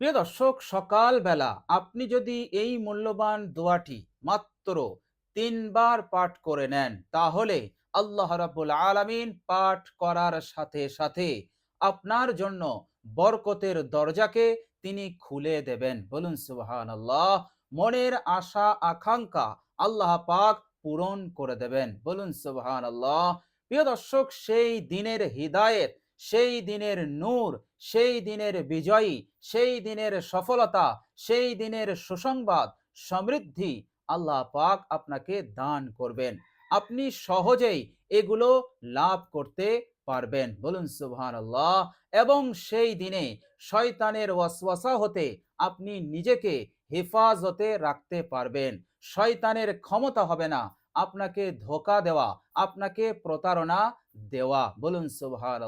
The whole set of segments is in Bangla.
প্রিয় দর্শক, সকালবেলা আপনি যদি এই মূল্যবান দোয়াটি মাত্র তিনবার পাঠ করে নেন, তাহলে আল্লাহ রাব্বুল আলামিন পাঠ করার সাথে সাথে আপনার জন্য বরকতের দরজাকে তিনি খুলে দেবেন। বলুন সুবহান আল্লাহ মনের আশা, আকাঙ্ক্ষা আল্লাহ পাক পূরণ করে দেবেন। বলুন সুবহান আল্লাহ প্রিয় দর্শক, সেই দিনের হিদায়েত সেই দিনের নূর, সেই দিনের বিজয়ী, সেই দিনের সফলতা, সেই দিনের সুসংবাদ, সমৃদ্ধি আল্লাহ পাক আপনাকে দান করবেন। আপনি সহজেই এগুলো লাভ করতে পারবেন। বলুন সুবহান আল্লাহ এবং সেই দিনে শয়তানের ওয়াসওয়াসা হতে আপনি নিজেকে হেফাজতে রাখতে পারবেন। শয়তানের ক্ষমতা হবে না। আপনাকে ধোকা দেওয়া, আপনাকে প্রতারণা দেওয়া। বলুন সুবহান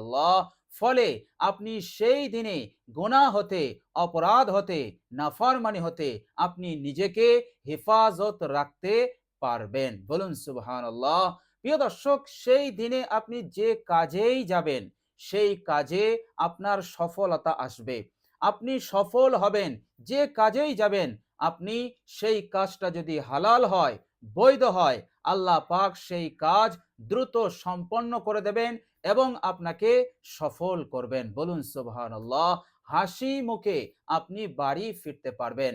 ফলে আপনি সেই দিনে গোনা হতে, অপরাধ হতে, নাফরমানি হতে আপনি নিজেকে হেফাজত রাখতে পারবেন। বলুন সুবহান আল্লাহ প্রিয় দর্শক, সেই দিনে আপনি যে কাজেই যাবেন, সেই কাজে আপনার সফলতা আসবে। আপনি সফল হবেন, যে কাজেই যাবেন, আপনি সেই কাজটা যদি হালাল হয়, বৈধ হয় আল্লাহ পাক সেই কাজ দ্রুত সম্পন্ন করে দেবেন এবং আপনাকে সফল করবেন। বলুন সুবহান হাসি মুখে আপনি বাড়ি ফিরতে পারবেন।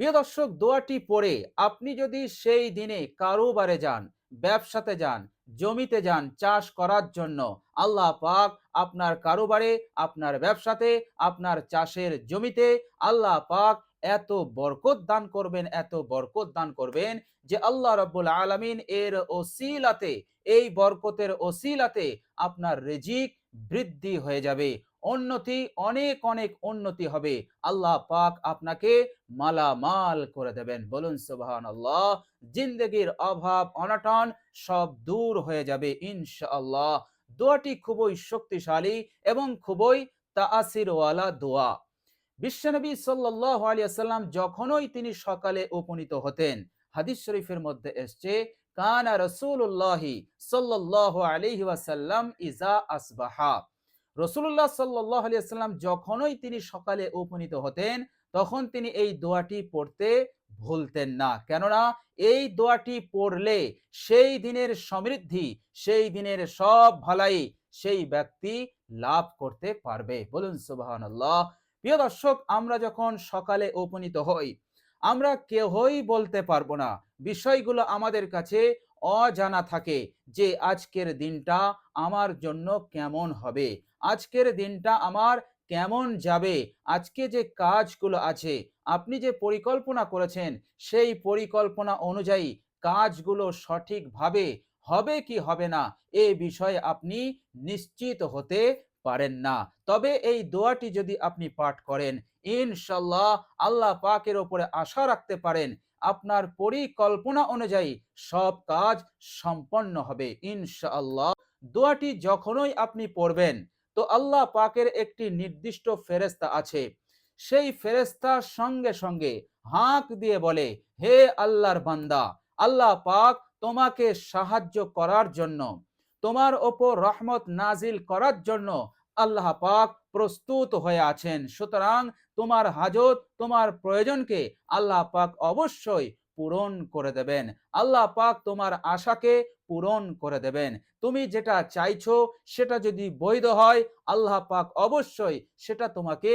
প্রিয় দর্শক, দোয়াটি পড়ে আপনি যদি সেই দিনে কারোবারে যান, ব্যবসাতে যান, জমিতে যান চাষ করার জন্য, আল্লাহ পাক আপনার কারোবারে, আপনার ব্যবসাতে, আপনার চাষের জমিতে, আল্লাহ পাক এত বরকত দান করবেন, এত বরকত দান করবেন যে আল্লাহ রব্বুল আলমিন এর ওসিলাতে, এই বরকতের ওসিলাতে আপনার রেজিক বৃদ্ধি হয়ে যাবে। উন্নতি, অনেক অনেক উন্নতি হবে। আল্লাহ পাক আপনাকে মালামাল করে দেবেন। বলুন সুবহান আল্লাহ জিন্দগির অভাব, অনটন সব দূর হয়ে যাবে, ইনশাআল্লাহ। দোয়াটি খুবই শক্তিশালী এবং খুবই তাসিরওয়ালা দোয়া। বিশ্বনবী সাল্লাহ আলিয়াল্লাম যখনই তিনি সকালে উপনীত হতেন, হাদিস শরীফের মধ্যে এসছে, কানা রসুল্লাহি সাল্লাহ আলহি ওয়াসাল্লাম ইজা আসবাহা। রসুল্লাহ সাল্লাহ আলিয়াল্লাম যখনই তিনি সকালে উপনীত হতেন, তখন তিনি এই দোয়াটি পড়তে ভুলতেন না। কেননা, এই দোয়াটি পড়লে সেই দিনের সমৃদ্ধি, সেই দিনের সব ভালাই সেই ব্যক্তি লাভ করতে পারবে। বলুন আল্লাহ প্রিয় দর্শক, আমরা যখন সকালে উপনীত হই, আমরা কেহই বলতে পারব না। বিষয়গুলো আমাদের কাছে অজানা থাকে যে আজকের দিনটা আমার জন্য কেমন হবে। আজকের দিনটা আমার কেমন যাবে? আজকে যে কাজগুলো আছে, আপনি যে পরিকল্পনা করেছেন, সেই পরিকল্পনা অনুযায়ী কাজগুলো সঠিকভাবে হবে কি হবে না, এ বিষয়ে আপনি নিশ্চিত হতে পারেন না। তবে এই দোয়াটি যদি আপনি পাঠ করেন, ইনশাল্লাহ আল্লাহ পাকের ওপরে আশা রাখতে পারেন, আপনার পরিকল্পনা অনুযায়ী সব কাজ সম্পন্ন হবে, ইনশাআল্লাহ। দোয়াটি যখনই আপনি পড়বেন, তো আল্লাহ পাকের একটি নির্দিষ্ট ফেরেস্তা আছে। সেই ফেরেস্তার সঙ্গে সঙ্গে হাঁক দিয়ে বলে, হে আল্লাহর বান্দা, আল্লাহ পাক তোমাকে সাহায্য করার জন্য তোমার ওপর রহমত নাজিল করার জন্য আল্লাহ পাক প্রস্তুত হয়ে আছেন। সুতরাং তোমার হাজত, তোমার প্রয়োজনকে আল্লাহ পাক অবশ্যই পূরণ করে দেবেন। আল্লাহ পাক তোমার আশাকে পূরণ করে দেবেন। তুমি যেটা চাইছো সেটা যদি বৈধ হয়, আল্লাহ পাক অবশ্যই সেটা তোমাকে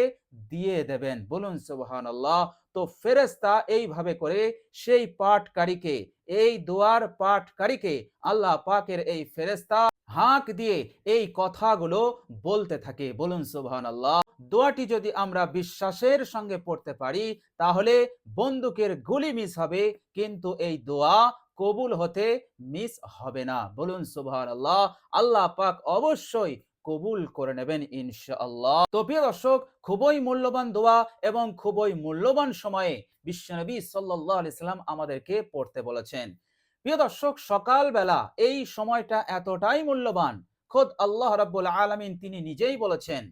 দিয়ে দেবেন। বলুন সুবহান আল্লাহ তো ফেরেস্তা এইভাবে করে সেই পাঠকারীকে, এই দোয়ার পাঠকারীকে আল্লাহ পাকের এই ফেরেস্তা হাঁক দিয়ে এই কথাগুলো বলতে থাকে। বলুন সুবহান আল্লাহ দোয়াটি যদি আমরা বিশ্বাসের সঙ্গে পড়তে পারি, তাহলে বন্দুকের গুলি মিস হবে, কিন্তু এই দোয়া কবুল হতে মিস হবে না। বলুন সুবহান আল্লাহ আল্লাহ পাক অবশ্যই কবুল করে নেবেন ইনশাআল্লাহ। তো প্রিয় দর্শক, খুবই মূল্যবান দোয়া এবং খুবই মূল্যবান সময়ে বিশ্বনবী সাল্লাহ আলাইসাল্লাম আমাদেরকে পড়তে বলেছেন। প্রিয় দর্শক, সকালবেলা এই সময়টা এতটাই মূল্যবান, খোদ আল্লাহ রাব্বুল আলামিন তিনি নিজেই বলেছেন,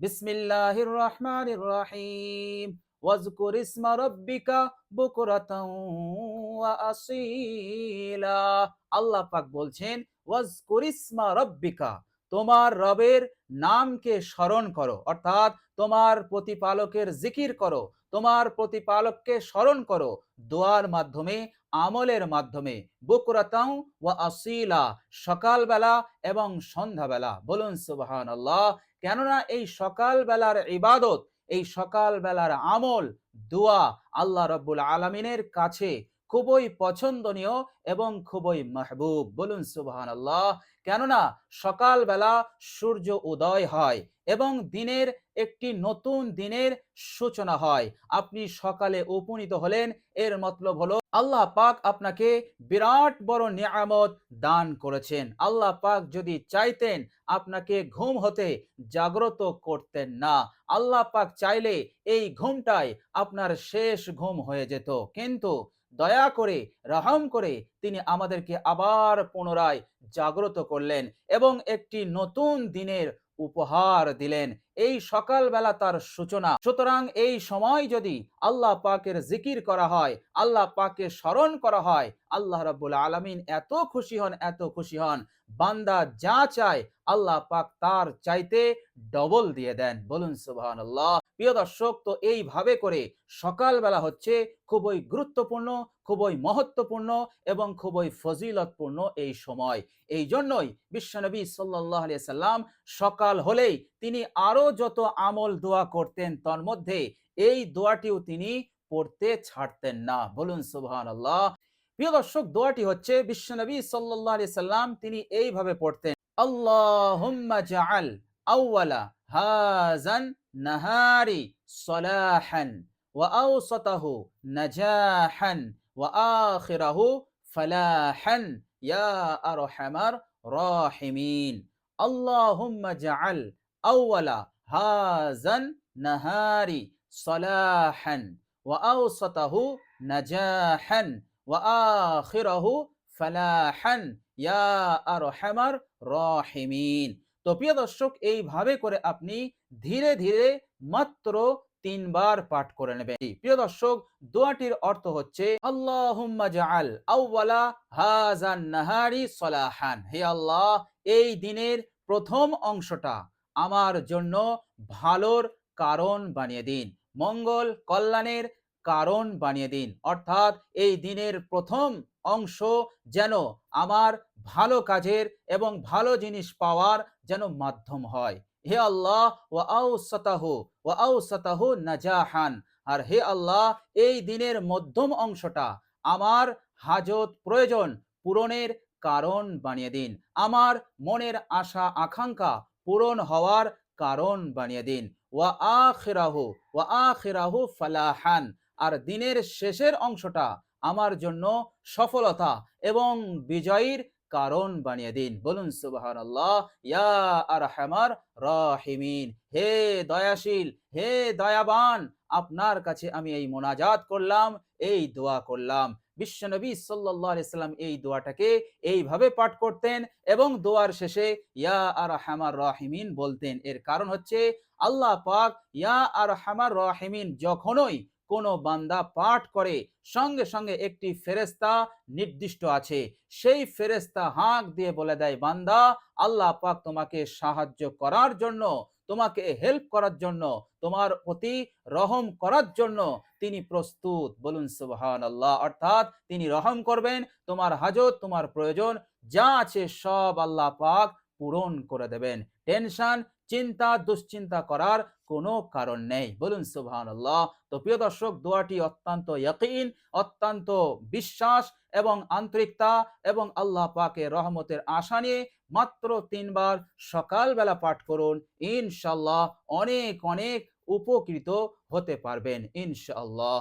বিসমিল্লাহির রহমানির রহিম, ওয়াজকুর ইসমা রাব্বিকা বুকরাতাও ওয়া আসীলা। আল্লাহ পাক বলছেন, ওয়াজকুর ইসমা রাব্বিকা তোমার রবের নামকে স্মরণ করো, অর্থাৎ তোমার প্রতিপালকের জিকির করো, তোমার প্রতিপালককে স্মরণ করো, দোয়ার মাধ্যমে, আমলের মাধ্যমে। বুকরাতাও ওয়া আসিলা, সকালবেলা এবং সন্ধ্যাবেলা। বলুন সুবাহান আল্লাহ কেননা এই সকালবেলার ইবাদত, এই সকালবেলার আমল, দোয়া আল্লাহ রব্বুল আলমিনের কাছে খুবই পছন্দনীয় এবং খুবই মাহবুব। বলুন সুবাহান আল্লাহ কেননা, সকালবেলা সূর্য উদয় হয় এবং দিনের একটি নতুন দিনের সূচনা হয়। আপনি সকালে উপনীত হলেন, এর মতলব হলো, আল্লাহ পাক আপনাকে বিরাট বড় নিয়ামত দান করেছেন। আল্লাহ পাক যদি চাইতেন, আপনাকে ঘুম হতে জাগ্রত করতেন না। আল্লাহ পাক চাইলে এই ঘুমটাই আপনার শেষ ঘুম হয়ে যেত। কিন্তু দয়া করে রহম করে তিনি আমাদেরকে আবার পুনরায় জাগ্রত করলেন এবং একটি নতুন দিনের উপহার দিলেন। এই সকালবেলা তার সূচনা। সুতরাং এই সময় যদি আল্লাহ পাকের জিকির করা হয়, আল্লাহ পাকে স্মরণ করা হয়, আল্লাহ রাবুল আলমিন এত খুশি হন, এত খুশি হন। বান্দা যা চায়, আল্লাহ পাক তার চাইতে ডবল দিয়ে দেন। বলুন সুবহান আল্লাহ প্রিয় দর্শক, তো এইভাবে করে সকালবেলা হচ্ছে খুবই গুরুত্বপূর্ণ খুবই মহত্বপূর্ণ এবং খুবই ফজিলতপূর্ণ এই সময়। এই জন্যই বিশ্বনবী সাল্লাহ সাল্লাম সকাল হলেই তিনি আরও যত আমল দোয়া করতেন তার মধ্যে এই দোয়াটিও তিনি পড়তে ছাড়তেন না। বলুন সুবহান আল্লাহ প্রিয় দর্শক, দোয়াটি হচ্ছে বিশ্বনবী সাল্লাহ সাল্লাম তিনি এইভাবে পড়তেন, আল্লাহুম্মা জাআল আউওয়ালা হাজান নাহারি সলাহান ওয়া আওসাতাহু ওয়া আখিরাহু ফালাহান ইয়া আরহামার রাহিমিন আল্লাহুম্মা জাআল আউওয়ালা হাজান নাহারি সলাহান ওয়া আওসাতাহু নাজাহান ওয়া আখিরাহু ফালাহান তো প্রিয় দর্শক, এইভাবে করে আপনি ধীরে ধীরে মাত্র তিনবার পাঠ করে নেবেন। প্রিয় দর্শক, দোয়াটির অর্থ হচ্ছে আল্লাহ, এই দিনের প্রথম অংশটা আমার জন্য ভালোর কারণ বানিয়ে দিন, মঙ্গল কল্যাণের কারণ বানিয়ে দিন। অর্থাৎ এই দিনের প্রথম অংশ যেন আমার ভালো কাজের এবং ভালো জিনিস পাওয়ার যেন মাধ্যম হয়। হে আল্লাহ ও আউ সতাহু ও আউ নাজাহান। আর হে আল্লাহ, এই দিনের মধ্যম অংশটা আমার হাজত প্রয়োজন পূরণের কারণ বানিয়ে দিন। আমার মনের আশা, আকাঙ্ক্ষা পূরণ হওয়ার কারণ বানিয়ে দিন। ওয়া আখিরাহু ওয়া আখিরাহু ফালাহান। আর দিনের শেষের অংশটা আমার জন্য সফলতা এবং বিজয়ীর কারণ বানিয়ে দিন। বলুন সুবাহান আল্লাহ ইয়া আর হেমার রাহিমিন, হে দয়াশীল, হে দয়াবান, আপনার কাছে আমি এই মোনাজাত করলাম, এই দোয়া করলাম। বিশ্বনবী সাল্লাম এই দোয়াটাকে এইভাবে পাঠ করতেন এবং দোয়ার শেষে ইয়া আর হামার রাহিমিন বলতেন। এর কারণ হচ্ছে, আল্লাহ পাক ইয়া আর হামার রাহিমিন যখনই কোনো বান্দা পাঠ করে, সঙ্গে সঙ্গে একটি ফেরেস্তা নির্দিষ্ট আছে। সেই ফেরেস্তা হাঁক দিয়ে বলে দেয়, বান্দা, আল্লাহ পাক তোমাকে সাহায্য করার জন্য, তোমাকে হেল্প করার জন্য, তোমার প্রতি রহম করার জন্য তিনি প্রস্তুত। বলুন সুবহান আল্লাহ অর্থাৎ তিনি রহম করবেন, তোমার হাজত, তোমার প্রয়োজন, যা আছে সব আল্লাহ পাক পূরণ করে দেবেন। টেনশন চিন্তা, দুশ্চিন্তা করার কোনো কারণ নেই। বলুন সুবহান আল্লাহ তো প্রিয় দর্শক, দোয়াটি অত্যন্ত ইয়কিন, অত্যন্ত বিশ্বাস এবং আন্তরিকতা এবং আল্লাহ পাকে রহমতের আশা নিয়ে মাত্র তিনবার সকালবেলা পাঠ করুন। ইনশাল্লাহ অনেক অনেক উপকৃত হতে পারবেন। ইনশাল্লাহ